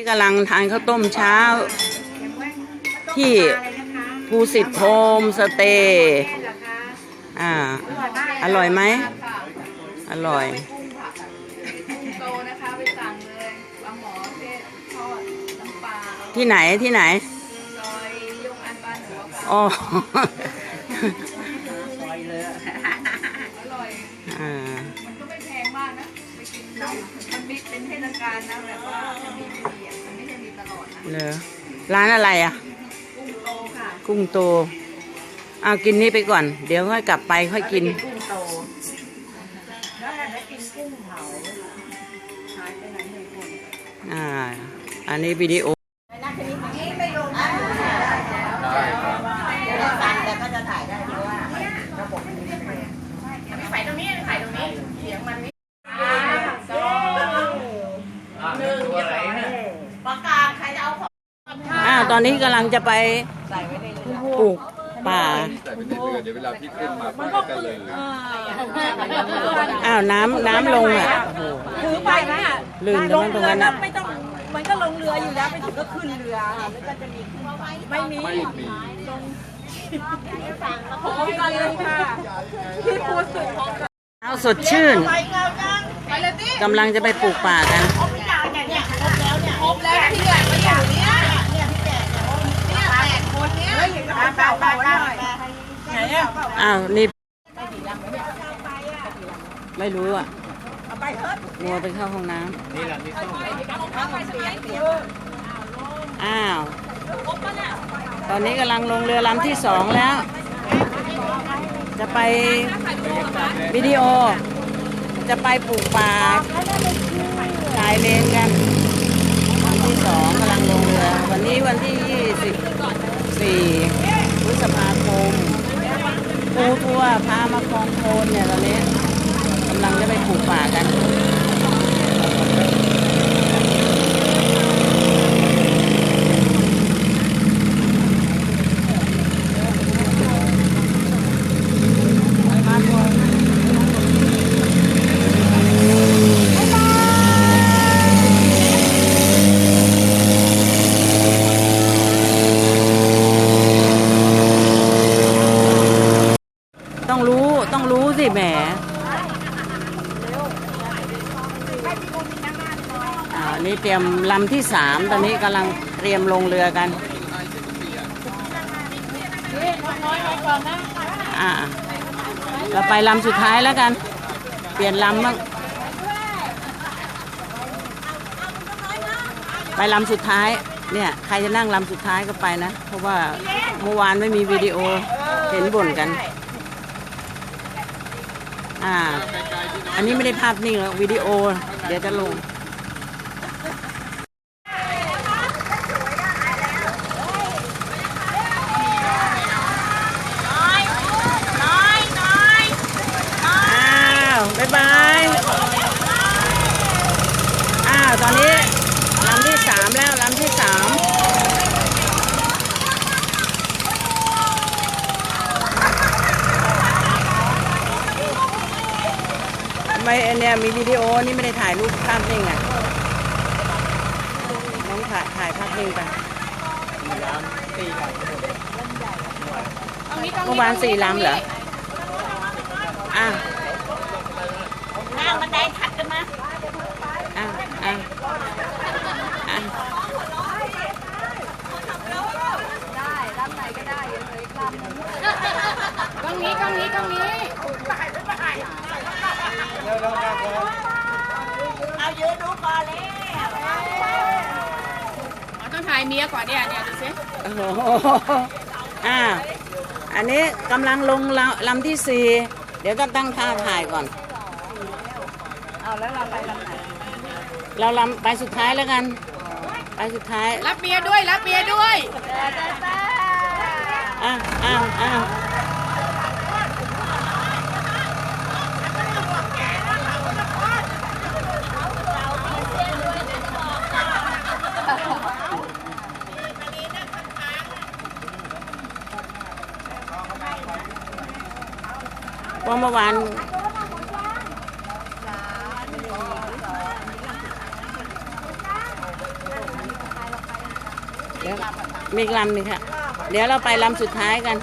นี่กำลังทานข้าวต้มเช้า ที่ภูสิทธิ์โฮมสเตย์อ่า อร่อยไหม อร่อยที่ไหนที่ไหนอ๋อมันก็ไม่แพงมากนะไปกินน้ำมันมีเป็นเทศกาลนะแบบว่า มีตลอดนะเลอร้านอะไรอะ กุ้งโตค่ะกุ้งโต เอากินนี่ไปก่อน เดี๋ยวค่อยกลับไปค่อยกิน กุ้งโตแล้วได้กินกุ้งเผาหายไปไหนหนึ่งคนอ่า อันนี้วิดีโอ สั่นแต่ก็จะถ่ายได้เพราะว่าระบบมันไม่ไป ไข่ตรงนี้ไข่ตรงนี้เสียงมันนี่สอง ประกาศใครจะเอาของ อ้าว ตอนนี้กำลังจะไปปลูกป่า ใส่ไปในเรือเดี๋ยวเวลาพี่ขึ้นมามันก็จะเลยอ้าวน้ำน้ำลงอะโอ้โห ถือไปไหมอะลื่นตรงนั้นตรงนั้นอะ ไม่ต้อง มันก็ลงเรืออยู่แล้วไปถึงก็ขึ้นเรือแล้วก็จะมีขึ้นไม่มีไม่มีพร้อมกันเลยค่ะพี่พูดสุดพร้อมกันเอาสดชื่นกำลังจะไปปลูกป่ากันครบแล้วที่เหลือมาอย่างเนี้ยเนี่ยแปดคนเนี้ย เป่าเป่าหน่อยไหนอะอ้าวนี่ไม่รู้อะมัวไปเข้าห้องน้ำนี่แหละนี่อ้าว ตอนนี้กำลังลงเรือลำที่สองแล้ว จะไปวิดีโอ จะไปปลูกป่าชายเลนกันวันที่สองกำลังลงเรือ วันนี้วันที่ยี่สิบ สี่พฤษภาคมปูทัวพามาคลองโคนเนี่ยตอนนี้กำลังจะไปปลูกป่ากัน ต้องรู้ต้องรู้สิแหมอ่านี่เตรียมลำที่สามตอนนี้กำลังเตรียมลงเรือกันอ่าเราไปลำสุดท้ายแล้วกัน เปลี่ยนลำบ้างไปลำสุดท้ายเนี่ยใครจะนั่งลำสุดท้ายก็ไปนะ เพราะว่าเมื่อวานไม่มีวิดีโอเห็นบ่นกัน อ่า อันนี้ไม่ได้ภาพนิ่งหรอกวิดีโอ เดี๋ยวจะลง อ้าว บ๊ายบาย อ้าว ตอนนี้ลำที่สามแล้วลำที่สามทำไมอัน เนี้ยมีวิดีโอนี่ไม่ได้ถ่ายรูปภาพนิ่งอะน้องถ่ายถ่ายภาพนิ่งไปเมื่อวานสี่ลำเหรออะนั่งบันไดถัดกันมาอะอะอะกล้องนี้กล้องนี้กล้องนี้เอายืนดูก่อนเลย อ๋อต้องถ่ายเมียก่อนเนี่ยเนี่ยดูสิโอ้โหอะอันนี้กำลังลงลำลำที่สี่เดี๋ยวก็ตั้งท่าถ่ายก่อน เอาแล้วเราไปลำไหนเราลำไปสุดท้ายแล้วกัน ไปสุดท้าย รับเมียด้วย รับเมียด้วย อ้าวอ้าวอ้าว ว่เมื่อวานเดี๋ยวมีลำหนึ่งค่ะ เดี๋ยวเราไปลำสุดท้ายกัน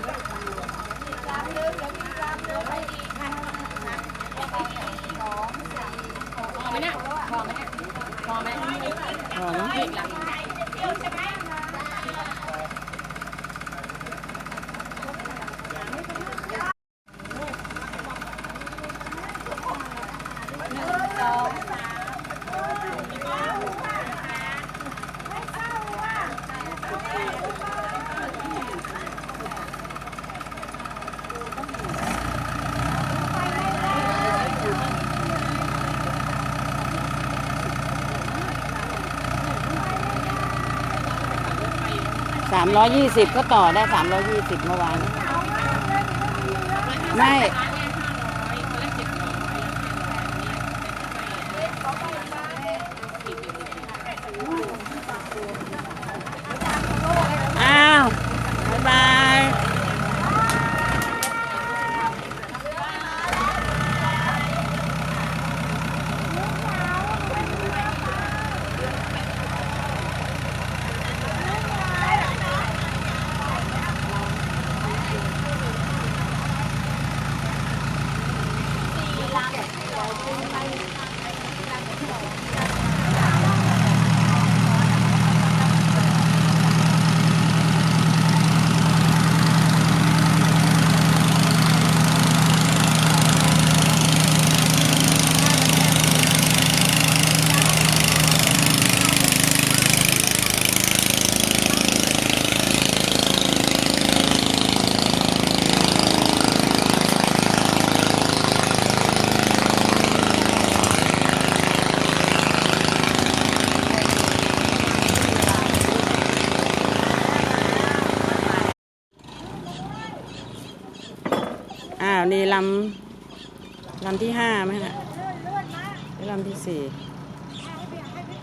320 ก็ต่อได้ 320เมื่อวาน ไม่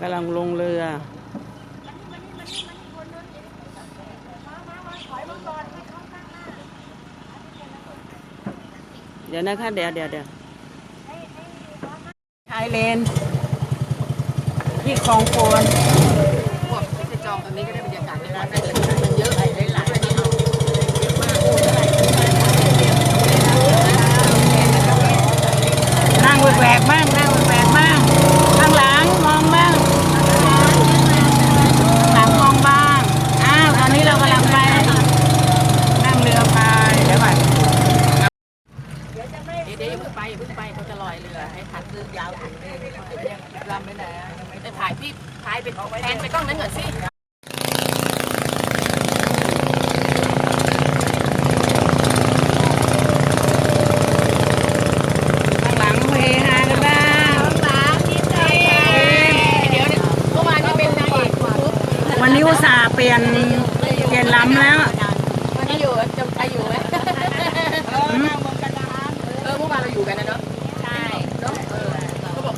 กำลังลงเรือเดี๋ยวนะคะ เดี๋ยวเดี๋ยวเดี๋ยวชายเลน ที่คลองโคนพวกที่จะจองตรงนี้ก็ได้เลยมันเยอะหลายหลายที่เอา นั่งแหวกๆบ้างนั่งแหวกๆบ้าง ข้างหลังมองบ้าง หลังมองบ้าง อ้าว ตอนนี้เรากำลังไป นั่งเรือไปเดี๋ยวก่อน เดี๋ยวเดี๋ยวอย่าเพิ่งไปอย่าเพิ่งไปเขาจะลอยเรือให้ทันเรือยาวถึงเลยลำไปไหนจะถ่ายพี่ถ่ายเป็นแทนไปกล้องนั้นก่อนสิ ข้างหลังเฮฮากันบ้าง เดี๋ยวเมื่อวานนี้เป็นนางเอกปุ๊บ วันนี้อุตส่าห์ เปลี่ยนเปลี่ยนลำแล้ววันนี้อยู่จำใครอยู่ไหมเออเมื่อวานเราอยู่กันนะเนาะใช่เนาะเออเขาบอก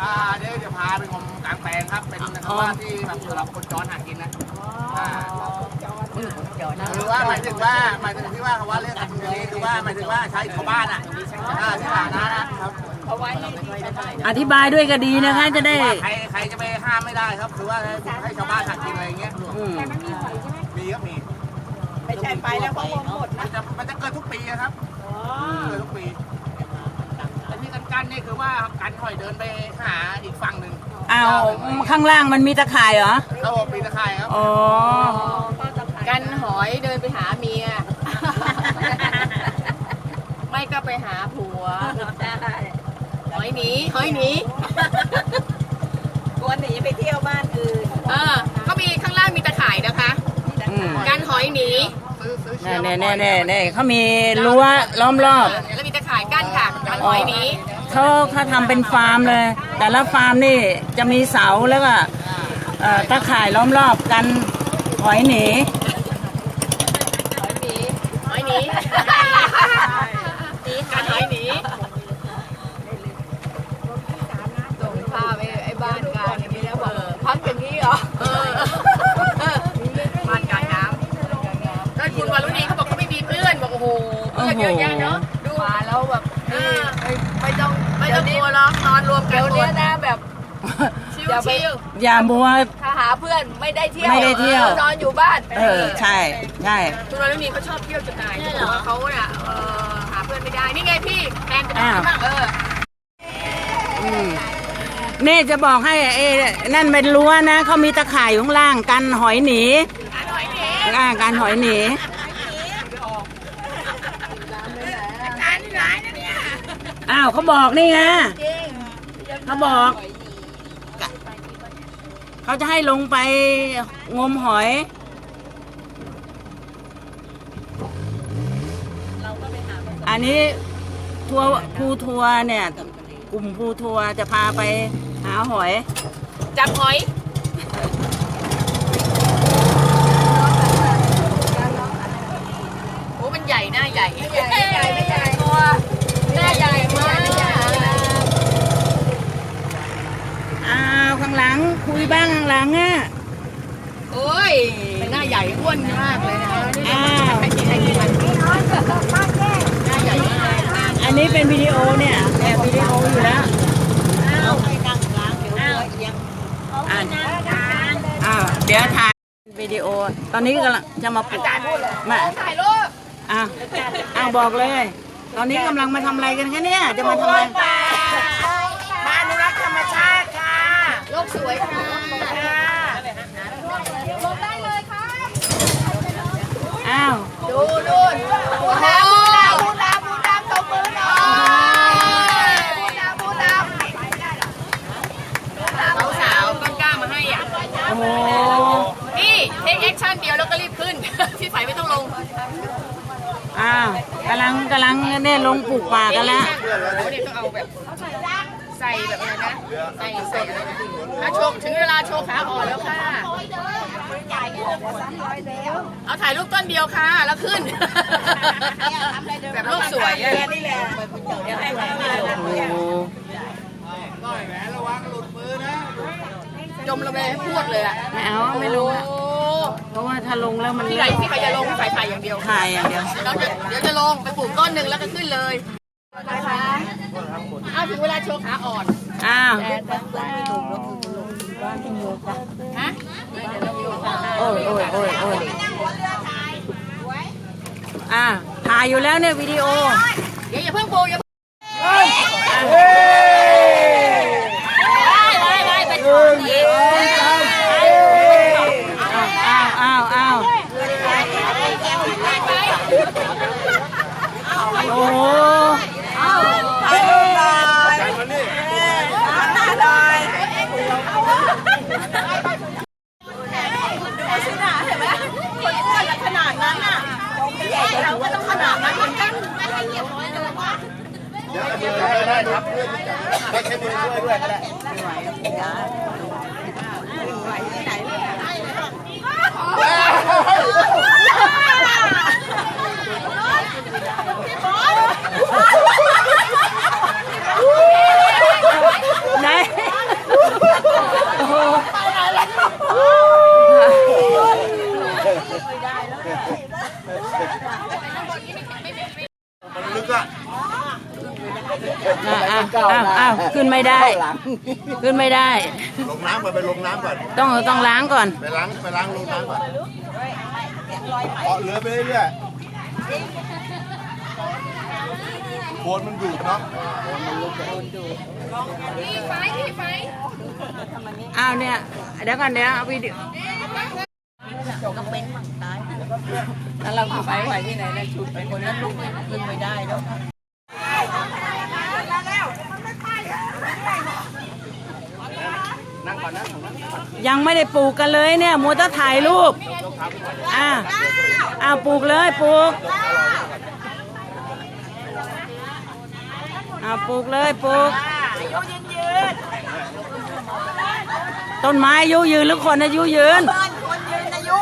อ่าเดี๋ยวจะพาไปงมกลางแปลงครับเป็นคำว่าที่แบบสำหรับคนจรหากินนะอ่าคือว่าหมายถึงว่าหมายถึงที่ว่าคำว่าเรียกกันอย่างนี้คือว่าหมายถึงว่าใช้ชาวบ้านอะอ่าที่ฐานะนะครับเอาไว้อธิบายด้วยก็ดีนะคะจะได้ว่าใครใครจะไปห้ามไม่ได้ครับ คือว่าให้ชาวบ้านหากินอะไรอย่างเงี้ยอืมมีครับมีไม่ใช่ไปแล้วเขาหมดมันจะมันจะเกิดทุกปีอะครับเกิดทุกปีแต่ที่กันกันนี่คือว่ากันหอยเดินไปหาอีกฝั่งหนึ่งอ้าวข้างล่างมันมีตะข่ายเหรอเขาบอกปีตะไคร่ครับอ๋อกันหอยเดินไปหาเมีย ไม่ก็ไปหาผัวหอยหนีหอยหนีกลัวหนีไปเที่ยวบ้านอื่นเออ ก็มีข้างล่างมีตะข่ายนะคะอืมกันหอยหนีซื้อซื้อเชีแน่ยวแน่แน่แน่แน่เขามีรั้วล้อมรอบ แล้วมีตะข่ายกั้นค่ะกันหอยหนีเขาเขาทำเป็นฟาร์มเลย แต่ละฟาร์มนี่จะมีเสาแล้วก็เอ่อตะข่ายล้อมรอบกันหอยหนี หอยหนีหอยหนีกันหอยหนีส่งภาพไอ้ไอ้บ้านกลางอย่างนี้แล้วบอกเออพักอย่างนี้เหรอเออบ้านกลางน้ำแล้วคุณวารุณีเขาบอกเขาไม่มีเพื่อนบอกโอ้โหเพื่อนเยอะแยะเนาะดูมาแล้วแบบไม่ต้องไม่ต้องกลัวหรอกนอนรวมกันเดี๋ยวนี้นะแบบชิวๆอย่ามัวทหาราเพื่อนไม่ได้เที่ยวไม่ได้เที่ยวนอนอยู่บ้าน เออใช่ใช่คุณวันมีเขาชอบเที่ยวจะตายเขาบอกว่าเขาเนี่ยเออหาเพื่อนไม่ได้นี่ไงพี่แฟนจะมาอ้าวบ้างเอออืมนี่จะบอกให้เอ้นั่นเป็นรั้วนะเขามีตะข่ายอยู่ข้างล่างกันหอยหนีอ่ากันหอยหนี อ้าวเขาบอกนี่ไงเขาบอก เขาจะให้ลงไปงมหอย อันนี้ทัวร์ภูทัวร์เนี่ย กลุ่มภูทัวร์จะพาไปหาหอย จับหอยโอ้มันใหญ่หน้าใหญ่ไม่ใหญ่ไม่ใหญ่ไม่ใหญ่ตัวหน้าใหญ่มาก อ้าวข้างหลัง คุยบ้างข้างหลังอะโอ้ยหน้าใหญ่อ้วนมากเลยนะอ้าวใครกินใครกินมันหน้าใหญ่มากอันนี้เป็นวิดีโอเนี่ยแอบวิดีโออยู่แล้วอ่านอ้าวเดี๋ยวถ่ายวิดีโอ ตอนนี้กำลังจะมาปลุกมาถ่ายรูปอ้าวอ้าวบอกเลย ตอนนี้กำลังมาทำอะไรกันคะเนี่ย จะมาทำอะไร มาอนุรักษ์ธรรมชาติค่ะ โลกสวยค่ะอ้าว ดูดูนพูดแล้วพูดแล้วพูดแล้วพูดแล้วตบมือหน่อยพูดแล้วพูดแล้วสาวๆต้นกล้ามาให้อะโอ้โหนี่เทคแอคชั่นเดียวแล้วก็รีบขึ้น พี่ไฟไม่ต้องลง อ้าวกำลังกำลังเนี่ยลงปลูกป่ากันแล้วโอ้เนี่ยต้องเอาแบบ ใส่แบบอะไรนะใส่ใส่อะไรนะแล้วโชว์ถึงเวลาโชว์ขาอ่อนแล้วค่ะเอาถ่ายรูปต้นเดียวค่ะ แล้วขึ้นแบบรูปสวยอะนี่แหละเดี๋ยวให้มาโอ้โหจมลงไปให้พูดเลยอะไม่เอาไม่ลงอะโอ้เพราะว่าถ้าลงแล้วมันพี่ไหนพี่ใครจะลงพี่ไฟถ่ายอย่างเดียวถ่ายอย่างเดียวเราจะเดี๋ยวจะลงไปปลูกต้นหนึ่งแล้วก็ขึ้นเลยนะคะ เอาถึงเวลาโชว์ขาอ่อนอ้าวฮะโอ้ยโอ้ยโอ้ยโอ้ยอ่าถ่ายอยู่แล้วเนี่ยวิดีโอ เดี๋ยวอย่าเพิ่งปลูกอย่าไปไปไปไป อ้าวอ้าวอ้าวโอ้โห ขนาดนั้นอะเราก็ต้องขนาดนั้นเหมือนกัน ไม่ใช่มือช่วยด้วยก็ได้ ไหนโอ้โห ลึกอะ อ้าวอ้าวอ้าวอ้าวขึ้ นไม่ได้ ขึ้นไม่ได้ ลงน้ำก่อนไปลงน้ำก่อน ต้องต้องล้างก่อน ไปล้างไปล้างลงน้ำก่อนเกาะเรือไปเรื่อยๆโคนมันดูดเนาะพี่ไฟพี่ไฟอ้าวเนี่ยเดี๋ยวก่อนเดี๋ยวเอาวิดีโอแล้วเราไปไหวที่ไหนนะชุดไปคนนั้นลุกขึ้นไม่ได้แล้ว นั่งก่อนนะ ยังไม่ได้ปลูกกันเลยเนี่ยมัวแต่ถ่ายรูปอ่าอ่าปลูกเลยปลูกอ่าปลูกเลยปลูกต้นไม้อายุยืนหรือคนอายุยืนคนยืนอายุ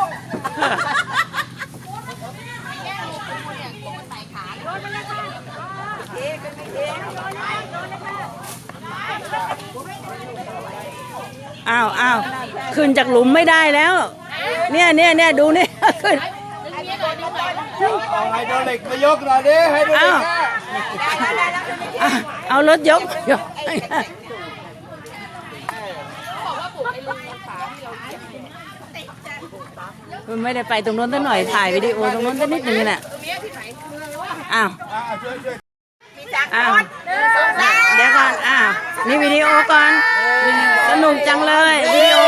อ้าวอ้าวขึ้นจากหลุมไม่ได้แล้ว เนี่ยเนี่ยเนี่ยดูเนี่ยขึ้นเอาไฮโดรลิกมายกหน่อยดิไฮโดรลิกอะอะเอารถยกยกมันไม่ได้ไปตรงนู้นสักหน่อยถ่ายวิดีโอตรงนู้นสักนิดนึงน่ะอ้าวอ้าวเดี๋ยวก่อนอ้าว นี่วิดีโอก่อน สนุกจังเลยวิดีโอ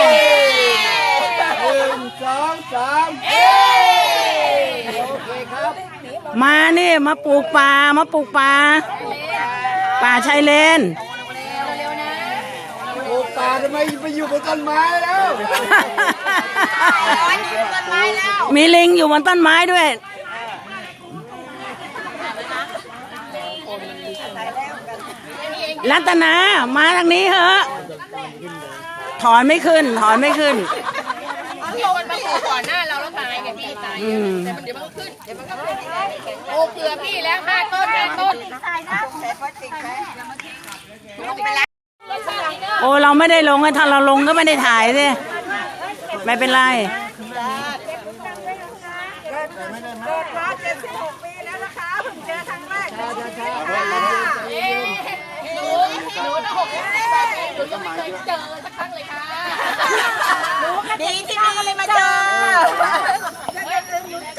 สองสามมานี่มาปลูกป่ามาปลูกป่าป่าชายเลนโอ้ป่าทำไมไปอยู่บนต้นไม้แล้ว มีลิงอยู่บนต้นไม้ด้วย รัตนามาทางนี้เหอะถอนไม่ขึ้น ถอนไม่ขึ้นโตมันมาปลูกก่อนหน้าเราแล้วตายไงพี่ตายอืมแต่มันเดี๋ยวมันก็ขึ้นเดี๋ยวมันก็ขึ้นโอ้เกลือพี่แล้วห้าต้นห้าต้นลงไปแล้วโอ้เราไม่ได้ลงถ้าเราลงก็ไม่ได้ถ่ายสิไม่เป็นไร หนูหนูตั้งหกสิบแปดปีหนูยังไม่ เจอสักครั้งเลยค่ะดีที่พี่เลยมาเจอ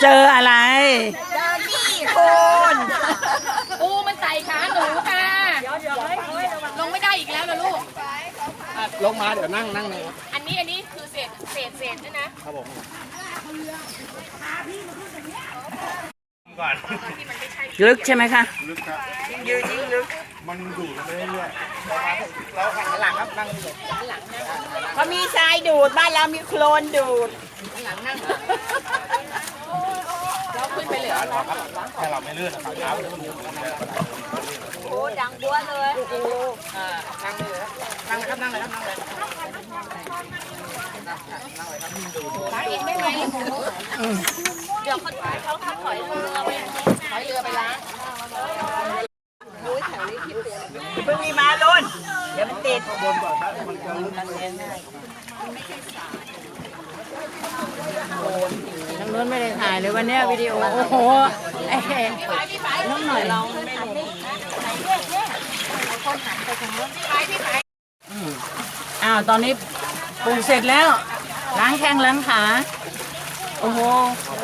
เจออะไรเจอพี่คนปูมันใส่ขาหนูค่ะลงไม่ได้อีกแล้วนะลูก ลงมาเดี๋ยวนั่งนั่งเลยอันนี้อันนี้คือเศษเศษเศษด้วยนะครับผม ลึกใช่ไหมคะมันดูดไปเรื่อยๆเราหันหลังครับนั่งเลยเขามีทรายดูดบ้านเรามีโคลนดูดเราขึ้นไปเหลือแค่เราไม่เลื่อนนะครับเท้าเลยมันอยู่นั่งเลยโอ้ดังบัวเลยนั่งเลยนั่งเลยครับนั่งเลยครับนั่งเลย เดี๋ยวเขาเขาเขาถอยเรือไปถอยเรือไปล้างเพิ่งมีมาลุนเดี๋ยวมันติดทางนู้นไม่ได้ถ่ายเลยวันนี้วิดีโอ โอ้โหไอ้น้องหน่อยเราอ้าวตอนนี้ ปรุงเสร็จแล้ว ล้างแข้งล้างขา โอ้โห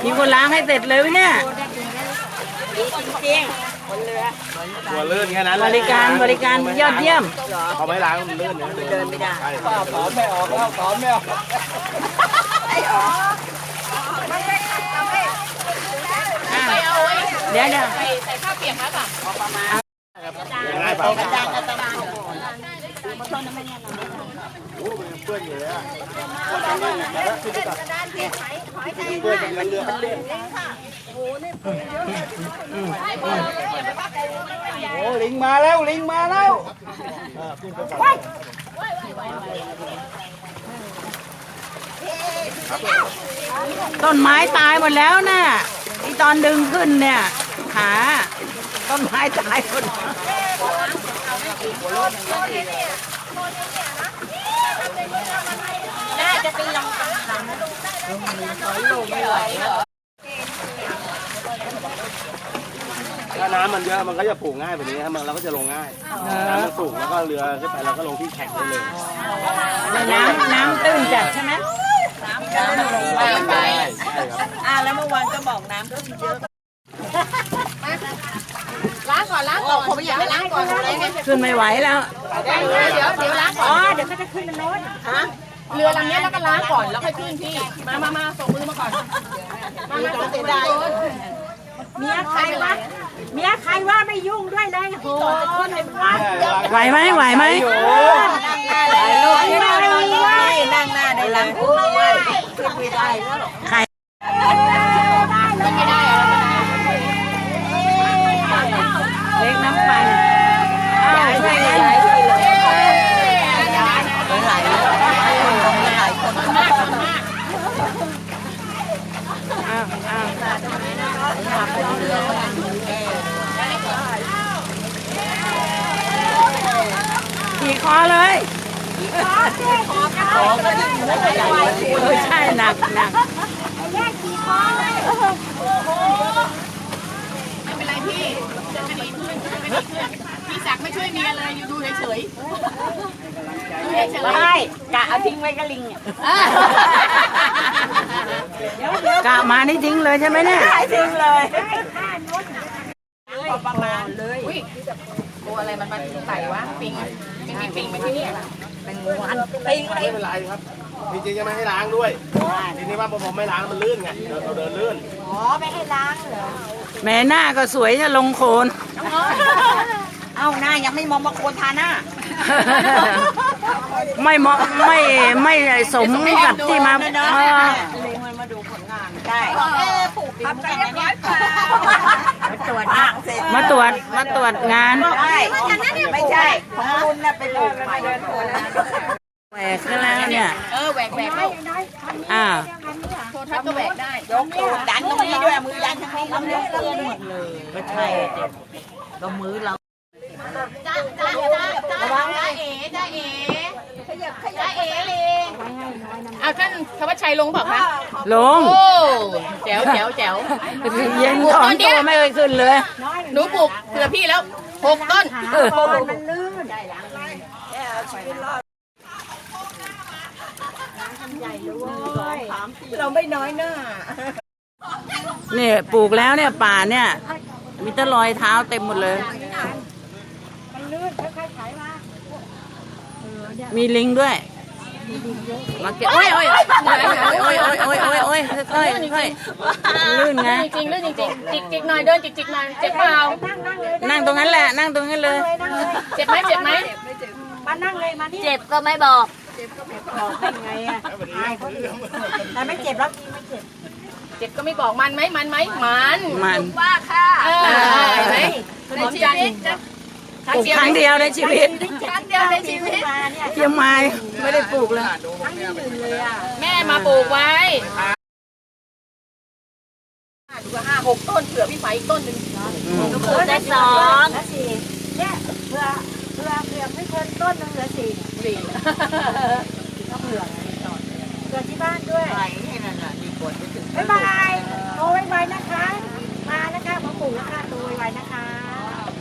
มีคนล้างให้เสร็จเลยวะเนี่ยจริงตัวลื่นแค่นั้นบริการบริการยอดเยี่ยมเขาไม่ล้างมันลื่นเดินไม่ได้ถอนไม่ออกแล้วถอนไม่ออกอะไปเอาไว้เดี๋ยวเดี๋ยวใส่ใส่ผ้าเปียกแล้วป่ะง่ายเปล่าอาจารย์อาตมา เพื่อนอยู่เลยอะเพื่อนกันเรือมันลื่นโอ้ลิงมาแล้วลิงมาแล้วไปต้นไม้ตายหมดแล้วน่ะที่ตอนดึงขึ้นเนี่ยขาต้นไม้ตายหมด น่า จะตีลังกาถ้าน้ำมันเยอะมันก็จะปลูกง่ายแบบนี้ครับมันเราก็จะลงง่ายน้ำมันสูงแล้วก็เรือขึ้นไปเราก็ลงที่แข็งได้เลยน้ำน้ำตื้นจัดใช่ไหมไปอ่าแล้วเมื่อวานก็บอกน้ำก็เยอะล้างก่อนล้างก่อนผมอยากให้ล้างก่อนอะไรไงขึ้นไม่ไหวแล้วเดี๋ยวเดี๋ยวเดี๋ยวล้างก่อนอ๋อเดี๋ยวเขาจะขึ้นเป็นรถฮะ เรือลำนี้แล้วก็ล้างก่อนแล้วค่อยขึ้นพี่ มามามาส่งมือมาก่อน มามาส่งมือมาก่อนเมียใครวะเมียใครว่าไม่ยุ่งด้วยเลยโหขึ้นเป็นวัดไหวไหมไหวไหมถ่ายรูปไม่ได้เลยนั่งหน้าได้หลังคู่เลยขึ้นไม่ได้แล้วใครขึ้นไม่ได้ ขี่คอเลยเออใช่หนักหนักไม่เป็นไรพี่จะคดีขึ้นจะคดีขึ้นพี่ศักดิ์ไม่ช่วยเมียเลยอยู่ดูเฉยๆดูเฉยไม่กะเอาทิ้งไว้กับลิงเนี่ย กะมานี่ทิ้งเลยใช่ไหมเนี่ยทิ้งเลยอุ้ยตัวอะไรมันมาไต่วะปิงไม่มีปิงมาที่เนี่ยเป็นงูอันปิงเลไม่ยเป็นไรครับจริงๆจะไม่ให้ล้างด้วยทีนี้ว่าพอผมไม่ล้างมันลื่นไงเดินเราเดินลื่นอ๋อไม่ให้ล้างเหรอแม่หน้าก็สวยจะลงโคลนเอ้าหน้ายังไม่มองมาโคนทาหน้า ไม่เหมาะไม่ไม่สมกับที่มาเออได้ทำกันอย่างนี้มาตรวจงานเสร็จมาตรวจมาตรวจงานใช่ไม่ใช่ของคุณน่ะไปปลูกใหม่แหวกก็แล้วเนี่ยเออแหวกแหวกเข้าอ่าโทรทัศน์ก็แหวกได้ยกตูดดันตรงนี้ด้วยมือยันทั้งนี้ทำยกตูดหมดเลยก็ใช่ก็มือเราจ้าจ้าจ้าจ้าจ้าเอ๋จ้าเอ๋ จ้าเอ๋เอาท่านธวัชชัยลงเปล่าคะลง โอ้แจ๋วแจ๋วแจ๋วเย็นถอนตัวไม่เคยขึ้นเลย หนูปลูกเผื่อพี่แล้วหกต้นเออมันลื่นเราไม่น้อยหน้าเนี่ยปลูกแล้วเนี่ยป่าเนี่ย มีแตะรอยเท้าเต็มหมดเลยมีลิ งด้วย มาเก็บโอ้ยโอ้ยโอ้ยโอ้ยโอ้ยโอ้ยโอ้ยโอ้ยค่อยๆค่อยๆลื่นไงจริงๆเรื่องจริงๆจิกจิกหน่อยเดินจิกจิกหน่อยเจ็บเปล่านั่งตรงนั้นแหละนั่งตรงนั้นเลย เจ็บไหมเจ็บไหมมานั่งเลยมานี่เจ็บก็ไม่บอกบอกได้ไงอะแต่ไม่เจ็บแล้วไม่เจ็บเจ็บก็ไม่บอกมันไหมมันไหมมันมันว่าค่ะเออเห็นไหมหอมจันทร์ปลูกครั้งเดียวในชีวิตครั้งเดียวในชีวิตมาเนี่ยเชียงใหม่ไม่ได้ปลูกเลยแม่มาปลูกไว้ดูว่าห้าหกต้นเผื่อพี่ไฟอีกต้นหนึ่งหนูปลูกได้สองแล้วสี่เนี่ยเพื่อเพื่อเพื่อไม่เกินต้นนึงเหลือสี่สี่ก็เผื่อเผื่อที่บ้านด้วยไปให้นั่นน่ะดีกว่าจะถึงบ๊ายบายโทรไวๆนะคะ มานะคะมาปลูกนะคะโทรไวๆนะคะ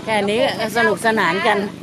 แค่นี้ก็สนุกสนานกันค